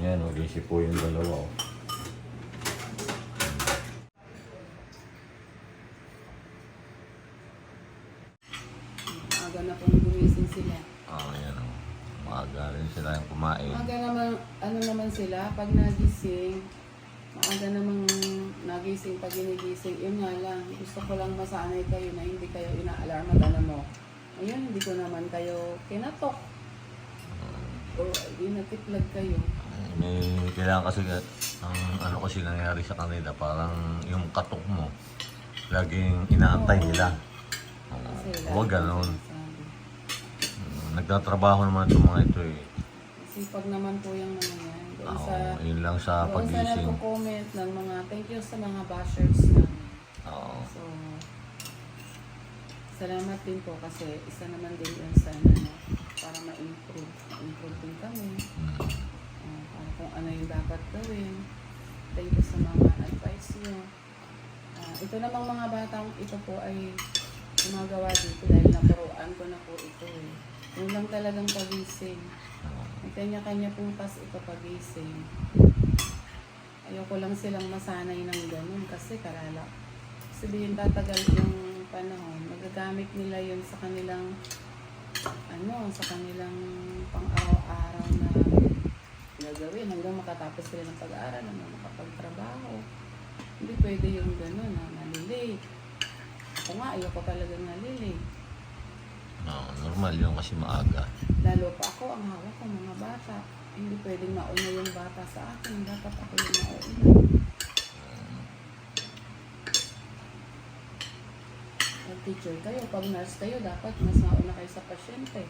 Yan, mag-isip po yung dalawa. Oh. Aga na pong gumising sila. Ah, yan oh. Maaga rin sila yung kumain. Maaga naman, ano naman sila, pag nagising, maaga namang nagising pag ginigising, yun nga lang, gusto ko lang masanay kayo na hindi kayo ina-alarm at ano mo. Ayun, hindi ko naman kayo kinatok. O inakitlag kayo. May kailangan kasi ang ano kasi nangyari sa kanila parang yung katok mo laging inaantay nila. Kasi Huwag. Mm, Nagtatrabaho naman itong mga ito eh. Sipag naman po yung mga yan. Doon Oo, sa, yun lang sa doon sa pagising. nagko-comment ng mga, thank you sa mga bashers namin. Oo. So, salamat din po kasi isa naman din yun sa ano, para ma-improve. Ma-improve din kami. Mm. Uh, kung ano yung dapat gawin. Thank you sa mga advice nyo. Ah, ito namang mga batang ito po ay gumagawa dito dahil napuruan ko na po ito eh. Yun lang talagang pagising. May kanya-kanya pong tas ito pagising. Ayoko lang silang masanay ng ganun kasi karala. Sabihin tatagal yung panahon, magagamit nila yun sa kanilang ano, sa kanilang pang-araw-araw na gagawin hanggang makatapos sila ng pag-aaral, hanggang makapagtrabaho. Hindi pwede yung ganun na nalilate. Ako nga, ayoko talaga nalilate. Oo, normal yun kasi maaga. Lalo pa ako, ang hawak ko mga bata. Hindi pwedeng mauna yung bata sa akin. Dapat ako yung mauna. Pag teacher kayo, pag nurse kayo, dapat mas mauna kayo sa pasyente.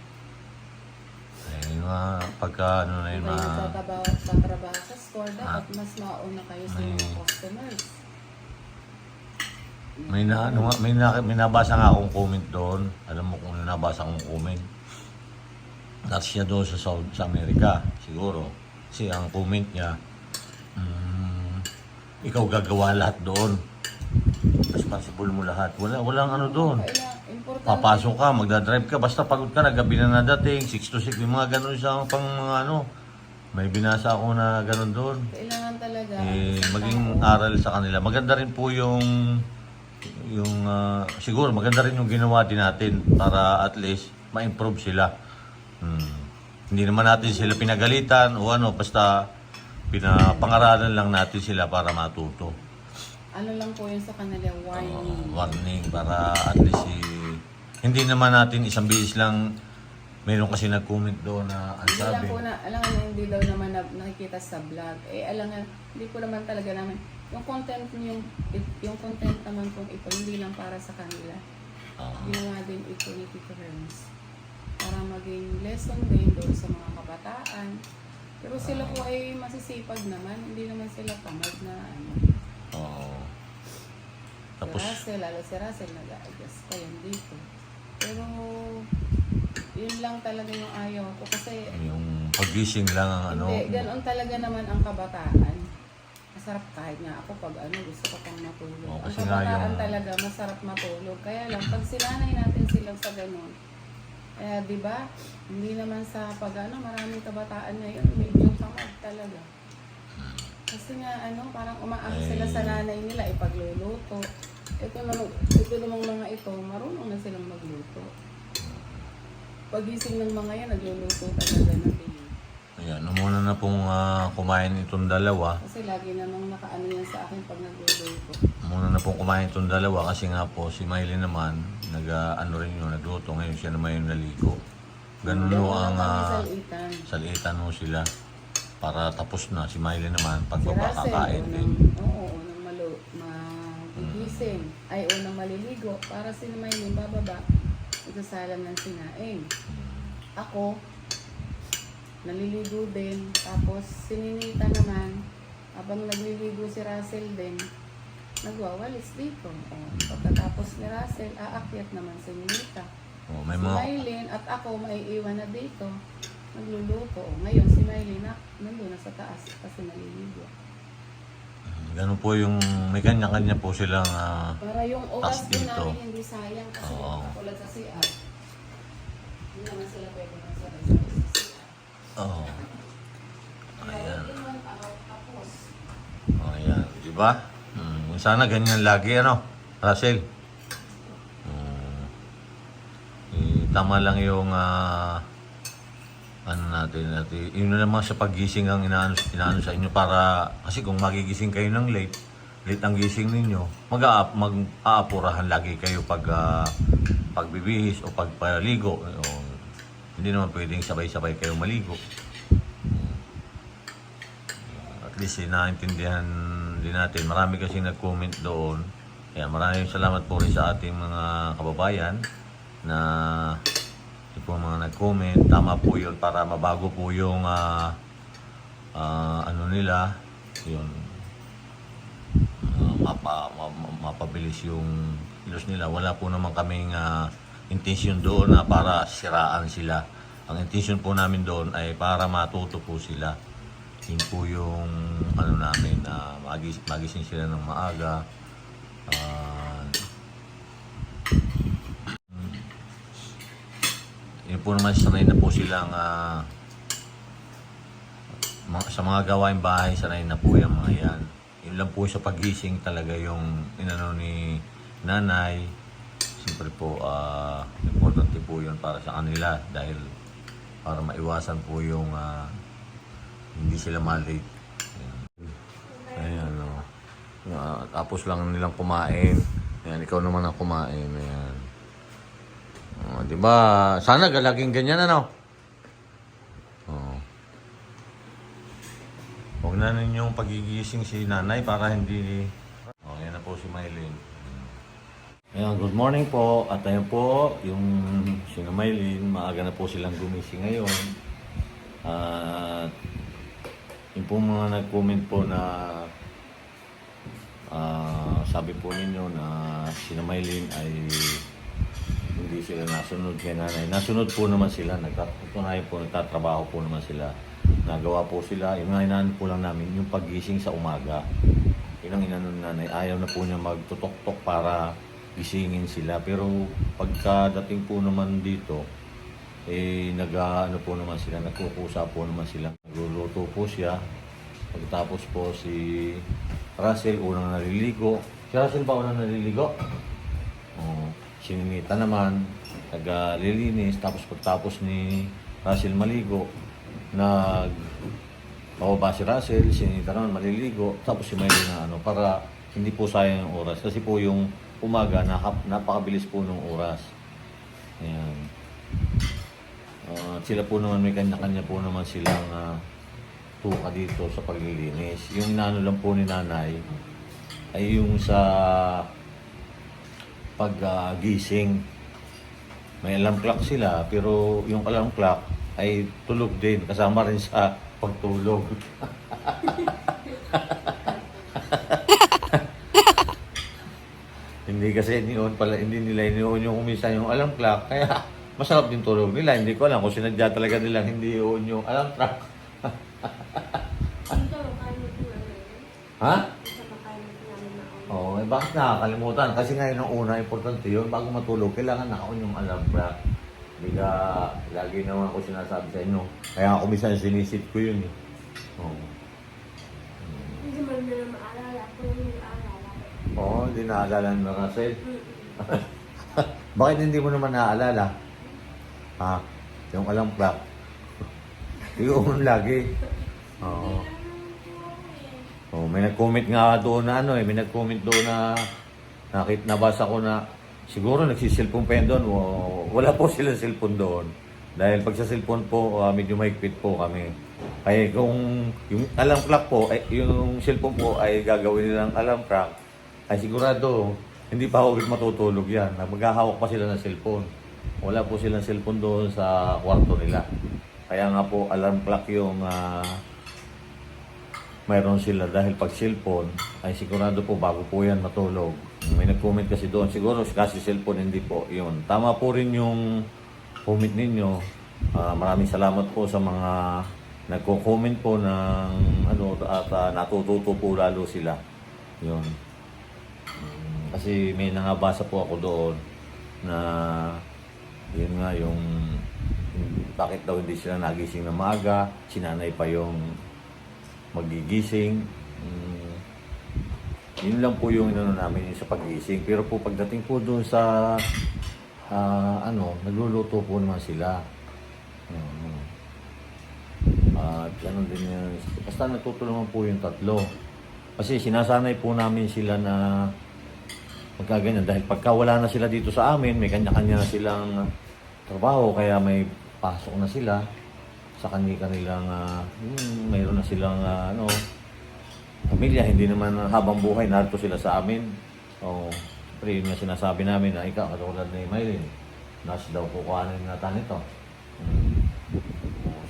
Yung mga pagka ano na yun, kayo mga, nagtatrabaho, tatrabaho sa store, dapat mas mauna kayo sa mga May- customers. may, na, ano, nga- may, na, may nabasa nga akong comment doon. Alam mo kung ano nabasa akong comment. That's siya doon sa, South, sa Amerika, siguro. Kasi ang comment niya, mm, ikaw gagawa lahat doon. Responsible mo lahat. Wala, walang ano doon. Kailangan, importante. Papasok ka, magdadrive ka, basta pagod ka, nagabi na nadating, 6 to 6, may mga ganun sa pang mga ano. May binasa ako na ganun doon. Kailangan talaga. Eh, maging aral sa kanila. Maganda rin po yung yung ah, siguro maganda rin yung ginawa din natin para at least ma-improve sila. Hmm. Hindi naman natin sila pinagalitan o ano, basta pinapangaralan lang natin sila para matuto. Ano lang po yun sa kanila, warning. Oo, warning para at least eh, hindi naman natin isang bihis lang meron kasi nag-comment doon na ang Hindi lang sabi. po na, alam nga hindi daw naman na, nakikita sa vlog. Eh, alam nga, hindi ko naman talaga naman, yung content yung, yung content naman kung ito, hindi lang para sa kanila. Ginawa din ito ni Tito Hermes. Para maging lesson din doon sa mga kabataan. Pero sila po ay masisipag naman, hindi naman sila tamad na ano. Oo. Si Tapos, Russell, lalo si Russell, nag-adjust pa yun dito. Pero, yun lang talaga yung ayaw ko kasi yung pagising lang ang ano. Hindi, ganoon talaga naman ang kabataan. Masarap kahit nga ako pag ano, gusto ko pang matulog. Oo, ang kasi nga kabataan yung- talaga masarap matulog. Kaya lang, pag sinanay natin silang sa ganun, eh, di ba, hindi naman sa pag ano, maraming kabataan ngayon, medyo tamad talaga. Kasi nga, ano, parang umaasa sila sa nanay nila, ipagluluto. Ito namang, ito namang mga ito, marunong na silang magluto. Pagising ng mga yan, nagluluto talaga na din. Ayan, muna na pong ah, kumain itong dalawa. Kasi lagi namang nakaano yan sa akin pag nagluluto. Muna na pong kumain itong dalawa kasi nga po si Miley naman, nag ah, ano rin yun, nagluto ngayon siya naman yung naligo. Ganun no ang ah, salitan. salitan no sila. Para tapos na si Miley naman pag Si unang, din. oo, unang malo, magigising. Ay, unang maliligo. Para si Maylin bababa, isasalam ng sinaing. Ako, naliligo din. Tapos, sininita naman, habang nagliligo si Russell din, nagwawalis dito. O, pagkatapos ni Russell, aakyat naman si Ninita. Oh, may si mga Maylin at ako maiiwan na dito. Nagluluto. Ngayon, si Maylin na, nandun na sa taas kasi naliligo. ganun po yung may kanya-kanya po silang ah, Para yung oras din dito. namin hindi sayang kasi Oo. katulad sa CR. Hindi naman sila pwede magsabay sa CR. oh, Kaya Ayan. yung ba? Hmm, sana ganyan lagi, ano, Russell? Hmm. Eh, tama lang yung, ah, ano natin, natin, yun na naman sa paggising ang inaano, inaano sa inyo para, kasi kung magigising kayo ng late, late ang gising ninyo, mag mag-aapurahan lagi kayo pag ah, pagbibihis o pagpaligo. O, hindi naman pwedeng sabay-sabay kayo maligo. At least eh, naintindihan din natin. Marami kasi nag-comment doon. Kaya maraming salamat po rin sa ating mga kababayan na ito po mga nag-comment. Tama po yun para mabago po yung ah, ah, ano nila. Yun. Ah, mapa, ma- ma- mapabilis yung kilos nila. Wala po naman kaming uh, intention doon na para siraan sila. Ang intention po namin doon ay para matuto po sila. Yun po yung ano namin na magis magising sila ng maaga. Ah, yun po naman sanay na po silang mga- sa mga gawain bahay sanay na po yung mga yan. Yun lang po sa pagising talaga yung inano ni nanay. Siyempre po, ah, importante po yun para sa kanila dahil para maiwasan po yung ah, hindi sila malate. Ayan. Ayan, o. Ah, tapos lang nilang kumain. Ayan, ikaw naman ang kumain. Ayan. Oh, di ba? Sana galaging ganyan ano? Oh. Huwag na ninyong pagigising si nanay para hindi... Oh, yan na po si Maylin. Ayan, good morning po. At ayan po, yung si Maylin, maaga na po silang gumising ngayon. At yung po mga nag-comment po na ah, sabi po ninyo na si Maylin ay hindi sila nasunod kay nanay. Nasunod po naman sila, nagtatunayan po, nagtatrabaho po naman sila. Nagawa po sila, yung nga inaan po lang namin, yung pagising sa umaga. Yun ang inano ni nanay, ayaw na po niya magtutok-tok para gisingin sila. Pero pagkadating po naman dito, eh nag ano po naman sila, nagkukusa po naman sila. Nagluluto po siya. Pagkatapos po si Russell, unang naliligo. Si Russell ba unang naliligo? Oo. si Ninita naman, naglilinis. Tapos pagtapos ni Russell maligo, nag pababa si Russell, si Ninita naman maliligo. Tapos si Miley na ano, para hindi po sayang yung oras. Kasi po yung umaga, napaka- napakabilis po ng oras. Ayan. At sila po naman, may kanya-kanya po naman silang ah, tuka dito sa paglilinis. Yung nano lang po ni nanay ay yung sa paggising. may alarm clock sila, pero yung alarm clock ay tulog din, kasama rin sa pagtulog. hindi kasi inion pala, hindi nila inion yung umisa yung alarm clock, kaya masarap din tulog nila. Hindi ko alam kung sinadya talaga nilang hindi iyon yung alarm clock. Ha? Dito, makain mo po namin na ako. Oo, eh, bakit nakakalimutan? Kasi ngayon ang una, importante yun, bago matulog, kailangan naka-on yung alarm clock. Hindi ka, lagi naman ako sinasabi sa inyo. Kaya ako minsan sinisit ko yun eh. Oo. Hindi man na maalala. Ako yung naalala. Oo, hindi naalala ni Russell. Bakit hindi mo naman naaalala? Ha? Yung alarm clock. Yung lagi. Oo. Oh, may nag-comment nga doon na ano eh, may nag-comment doon na nakit nabasa ko na siguro nagsisilpon pa yan doon. Wala po silang cellphone doon. Dahil pag sa cellphone po, ah, medyo mahigpit po kami. Kaya kung yung alarm clock po, ay, yung cellphone po ay gagawin nilang alarm clock, ay sigurado hindi pa ulit matutulog yan. Maghahawak pa sila ng cellphone. Wala po silang cellphone doon sa kwarto nila. Kaya nga po alarm clock yung ah, mayroon sila dahil pag cellphone ay sigurado po bago po yan matulog. May nag-comment kasi doon. Siguro kasi cellphone hindi po. Yun. Tama po rin yung comment ninyo. Ah, maraming salamat po sa mga nagko-comment po ng ano at ah, natututo po lalo sila. Yun. Mm, Kasi may nangabasa po ako doon na yun nga yung bakit daw hindi sila nagising na maaga, sinanay pa yung magigising. Mm, Yun lang po yung ano namin sa pagising. Pero po pagdating po doon sa ah, ano, nagluluto po naman sila. Mm. At ano din yan. Basta nagtutulungan po yung tatlo. Kasi sinasanay po namin sila na magkaganyan. Dahil pagka wala na sila dito sa amin, may kanya-kanya na silang trabaho. Kaya may pasok na sila sa kanilang uh, mayroon na silang ah, ano pamilya, hindi naman habang buhay narito sila sa amin. So, pre, yun nga sinasabi namin na ikaw, katulad ni Maylin, nasa daw kukuhanin natin ito. Hmm.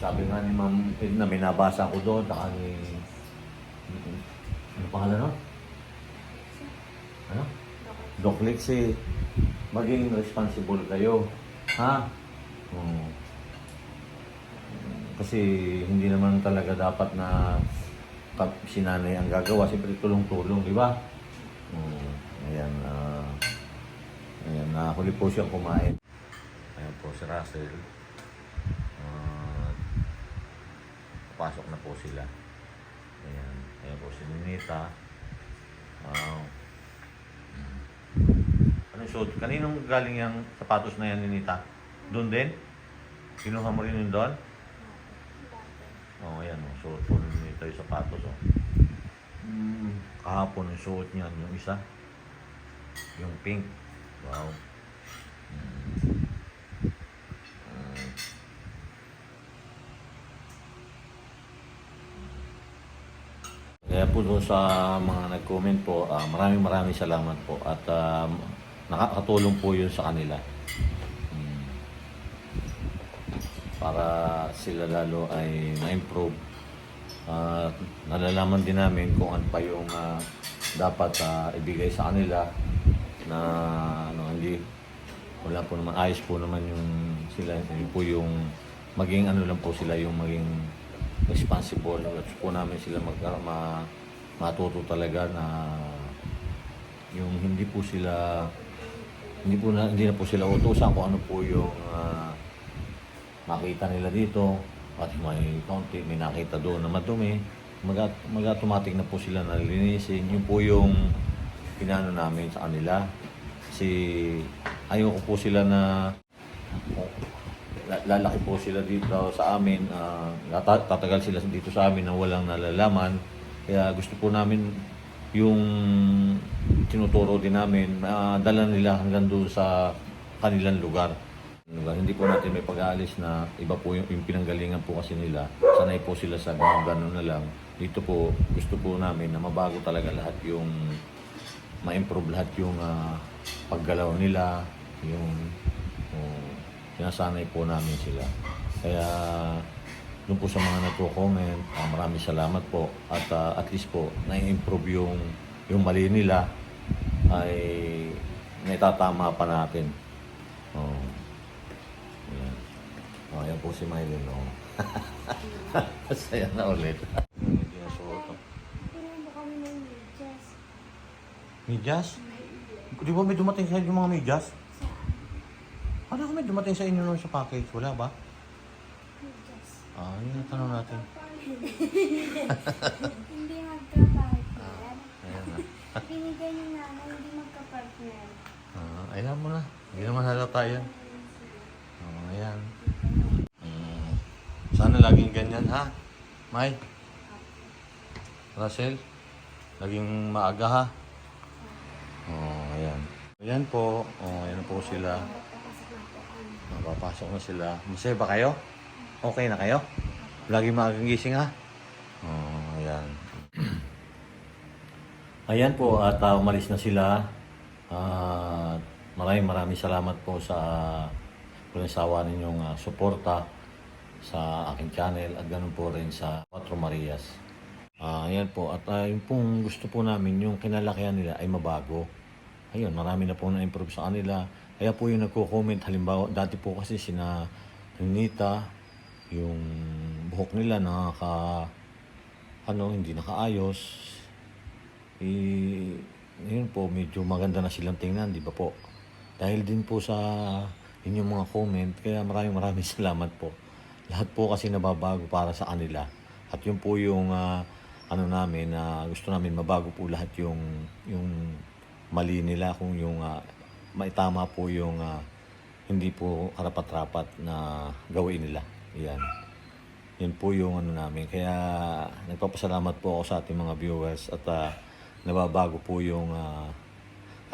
Sabi nga ni Ma'am Edna, may nabasa ko doon, saka ni... Ano pangalan no? Ano? Doc Lexie, maging responsible kayo. Ha? Hmm. Kasi hindi naman talaga dapat na pag sinanay ang gagawa, siyempre tulong-tulong, di ba? Hmm. Ayan, ah ayan, na huli po siyang kumain. Ayan po si Russell. Ah, pasok na po sila. Ayan, ayan po si Ninita. Mm. ano suot? Kaninong galing yung sapatos na yan, Ninita? Doon din? Kinuha mo rin yun doon? Oh, ayan. Oh. Suot po ni Ninita yung sapatos. Oh. Mm, kahapon yung suot niyan, yung isa. Yung pink. Wow. Mm. Mm. Kaya po doon sa mga nag-comment po, ah, maraming maraming salamat po at ah, nakakatulong po yun sa kanila. Para sila lalo ay ma-improve. At nalalaman din namin kung ano pa yung ah, dapat ah, ibigay sa kanila na ano, hindi wala po naman ayos po naman yung sila hindi po yung maging ano lang po sila yung maging responsible gusto po namin sila mag ma, matuto talaga na yung hindi po sila hindi po na hindi na po sila utusan kung ano po yung ah, makita nila dito at may konti may nakita doon na madumi mag, mag automatic na po sila nalinisin. Yun po yung pinano namin sa kanila. Kasi ayoko po sila na la- lalaki po sila dito sa amin tata- tatagal sila dito sa amin na walang nalalaman. Kaya gusto po namin yung tinuturo din namin dala nila hanggang doon sa kanilang lugar lugar. Hindi po natin may pag-aalis na iba po yung, yung pinanggalingan po kasi nila. Sanay po sila sa ganun, ganun na lang. Dito po, gusto po namin na mabago talaga lahat yung ma-improve lahat yung ah, paggalaw nila, yung oh, sinasanay po namin sila. Kaya doon po sa mga nagko-comment, ah, maraming salamat po. At ah, at least po, na-improve yung, yung mali nila ay naitatama pa natin. Oh. Ayan. Oh, yan po si Mylene. Oh. Saya na ulit. Hindi na suot. medyas. Medyas? Di ba may dumating sa inyo mga medyas? Ano kung may dumating sa inyo nun sa package? Wala ba? Medyas. Ah, yun ang tanong natin. Hindi magka-partner. Ayan na. Binigay ni nanay, hindi magka-partner. Ah, ayan mo na. Hindi naman halata yan. Oh, ayan. Sana laging ganyan ha? May? Russell? Laging maaga ha? Oh, ayan. Ayan po. Oh, ayan po sila. Papasok na sila. Masaya ba kayo? Okay na kayo? Lagi maagang gising ha? Oh, ayan. ayan po at uh, umalis na sila. At maraming maraming salamat po sa pinasawa ninyong uh, suporta sa aking channel at ganun po rin sa Cuatro Marias. Ah, ayan po. At uh, yung pong gusto po namin, yung kinalakihan nila ay mabago. Ayun, marami na po na-improve sa kanila. Kaya po yung nagko-comment, halimbawa, dati po kasi sina Nita, yung buhok nila nakaka, ano, hindi nakaayos. Eh, yun po, medyo maganda na silang tingnan, di ba po? Dahil din po sa inyong mga comment, kaya maraming maraming salamat po. Lahat po kasi nababago para sa kanila. At yun po yung ah, ano namin na gusto namin mabago po lahat yung yung mali nila kung yung ah, maitama po yung ah, hindi po karapat-rapat na gawin nila. Yan. Yun po yung ano namin. Kaya nagpapasalamat po ako sa ating mga viewers at ah, nababago po yung ah,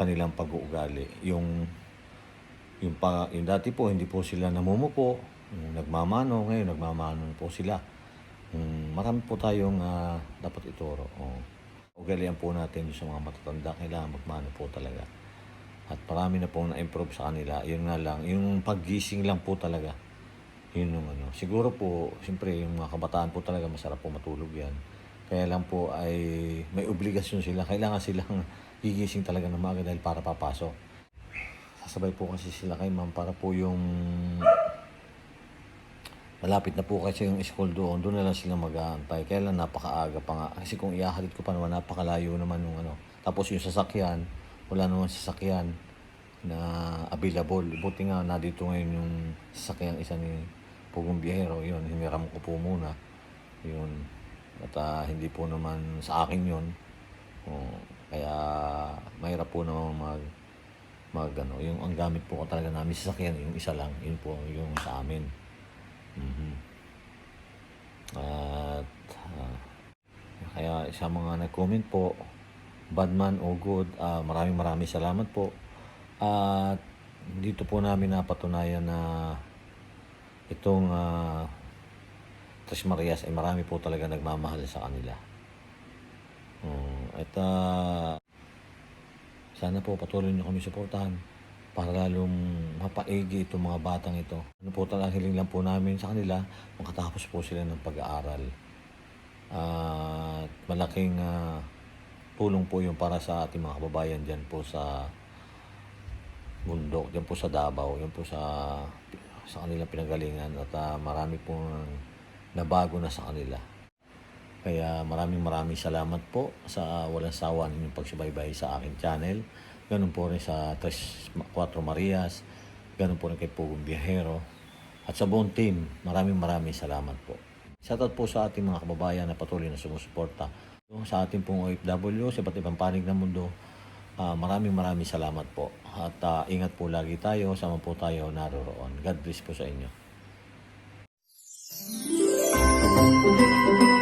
kanilang pag-uugali. Yung yung, pa, yung dati po, hindi po sila namumupo, yung nagmamano, ngayon nagmamano po sila. Um, marami po tayong ah, dapat ituro. Oh. Ugalian po natin sa mga matatanda, kailangan magmano po talaga. At marami na pong na-improve sa kanila. Yun nga lang, yung paggising lang po talaga. Yun yung ano. Siguro po, siyempre, yung mga kabataan po talaga masarap po matulog yan. Kaya lang po ay may obligasyon sila. Kailangan silang gigising talaga ng maaga dahil para papasok. Sasabay po kasi sila kay ma'am para po yung malapit na po kasi yung school doon, doon na lang sila mag-aantay. Kaya lang napakaaga pa nga. Kasi kung iahatid ko pa naman, napakalayo naman yung ano. Tapos yung sasakyan, wala naman sasakyan na available. Buti nga na dito ngayon yung sasakyan isa ni Pugong Biyahero. Yun, hiniram ko po muna. Yun. At ah, hindi po naman sa akin yun. Oh, kaya mahirap po naman mag mag ano, yung ang gamit po ko talaga namin sa sasakyan, yung isa lang, yun po yung sa amin. Mhm. At ah, kaya sa mga nag-comment po, bad man o good, ah, maraming maraming salamat po. At dito po namin napatunayan na itong uh, Tres Marias ay marami po talaga nagmamahal sa kanila. Oh, at ah, sana po patuloy niyo kami suportahan para lalong mapaigi itong mga batang ito. Ano po talagang hiling lang po namin sa kanila, makatapos po sila ng pag-aaral. At malaking ah, tulong po yung para sa ating mga kababayan dyan po sa bundok, dyan po sa Davao, yan po sa sa kanilang pinagalingan at ah, marami po nabago na sa kanila. Kaya maraming maraming salamat po sa walang sawa ninyong pagsubaybay sa akin channel. Ganun po rin sa Tres, Cuatro Marias. Ganun po rin kay Pugong Biyahero. At sa buong team, maraming maraming salamat po. Shoutout po sa ating mga kababayan na patuloy na sumusuporta. Sa ating pong OFW, sa iba't ibang panig ng mundo, ah, maraming maraming salamat po. At ah, ingat po lagi tayo, sama po tayo naroroon. God bless po sa inyo.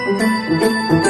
Thank